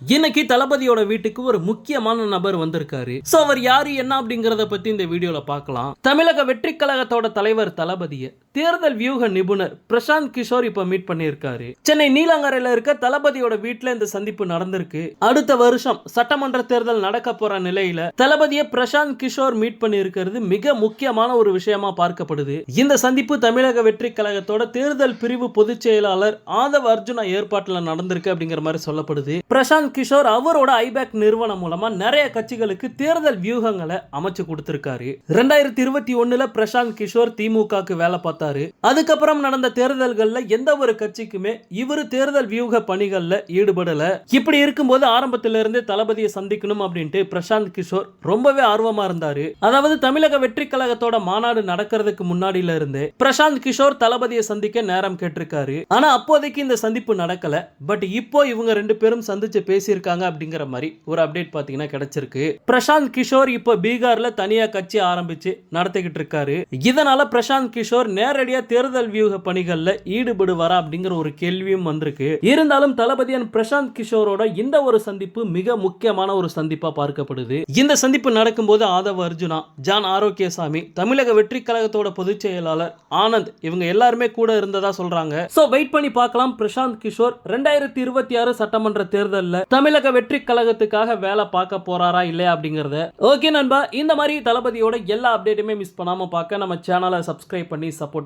இன்னைக்கு தளபதியோட வீட்டுக்கு ஒரு முக்கியமான நபர் வந்திருக்காரு. சோ அவர் யாரு என்ன அப்படிங்கறத பத்தி இந்த வீடியோல பார்க்கலாம். தமிழக வெற்றி கழகத்தோட தலைவர் தளபதியை. தேர்தல் வியூக நிபுணர் பிரசாந்த் கிஷோர் இப்ப மீட் பண்ணியிருக்காரு. சென்னை நீலாங்கரையில இருக்க தளபதியோட வீட்டுல இந்த சந்திப்பு நடந்திருக்கு. அடுத்த வருஷம் சட்டமன்ற தேர்தல் நடக்க போற நிலையில தளபதியை பிரசாந்த் கிஷோர் மீட் பண்ணியிருக்கிறது மிக முக்கியமான ஒரு விஷயமா பார்க்கப்படுது. இந்த சந்திப்பு தமிழக வெற்றி கழகத்தோட தேர்தல் பிரிவு பொதுச் செயலாளர் ஆதவ் அர்ஜுனா ஏற்பாட்டுல நடந்திருக்கு அப்படிங்கிற மாதிரி சொல்லப்படுது. பிரசாந்த் கிஷோர் அவரோட ஐபேக் நிறுவனம் மூலமா நிறைய கட்சிகளுக்கு தேர்தல் வியூகங்களை அமைச்சு கொடுத்திருக்காரு. ரெண்டாயிரத்தி இருபத்தி ஒண்ணுல பிரசாந்த் கிஷோர் திமுகக்கு வேலை பார்த்தாரு. பார்த்தாரு அதுக்கப்புறம் நடந்த தேர்தல்கள்ல எந்த ஒரு கட்சிக்குமே இவர் தேர்தல் வியூக பணிகள்ல ஈடுபடல. இப்படி இருக்கும்போது ஆரம்பத்தில இருந்தே தளபதியை சந்திக்கணும் அப்படின்ட்டு பிரசாந்த் கிஷோர் ரொம்பவே ஆர்வமா இருந்தாரு. அதாவது தமிழக வெற்றி கழகத்தோட மாநாடு நடக்கிறதுக்கு முன்னாடியில இருந்து பிரசாந்த் கிஷோர் தளபதியை சந்திக்க நேரம் கேட்டிருக்காரு. ஆனா அப்போதைக்கு இந்த சந்திப்பு நடக்கல. பட் இப்போ இவங்க ரெண்டு பேரும் சந்திச்சு பேசியிருக்காங்க அப்படிங்கிற மாதிரி ஒரு அப்டேட் பாத்தீங்கன்னா கிடைச்சிருக்கு. பிரசாந்த் கிஷோர் இப்போ பீகார்ல தனியா கட்சி ஆரம்பிச்சு நடத்திக்கிட்டு இருக்காரு. இதனால பிரசாந்த் கிஷோர் நேர நேரடியா தேர்தல் வியூக பணிகள்ல ஈடுபடுவாரா அப்படிங்கிற ஒரு கேள்வியும் வந்திருக்கு. இருந்தாலும் தளபதியன் பிரசாந்த் கிஷோரோட இந்த ஒரு சந்திப்பு மிக முக்கியமான ஒரு சந்திப்பா பார்க்கப்படுது. இந்த சந்திப்பு நடக்கும்போது ஆதவ அர்ஜுனா ஜான் ஆரோக்கியசாமி தமிழக வெற்றி கழகத்தோட பொதுச் செயலாளர் ஆனந்த் இவங்க எல்லாருமே கூட இருந்ததா சொல்றாங்க. சோ வெயிட் பண்ணி பார்க்கலாம். பிரசாந்த் கிஷோர் ரெண்டாயிரத்தி இருபத்தி ஆறு சட்டமன்ற தேர்தலில் தமிழக வெற்றி கழகத்துக்காக வேலை பார்க்க போறாரா இல்லையா அப்படிங்கறத. ஓகே நண்பா. இந்த மாதிரி தளபதியோட எல்லா அப்டேட்டுமே மிஸ் பண்ணாம பார்க்க நம்ம சேனலை சப்ஸ்கிரைப் பண்ணி சப்போர்ட்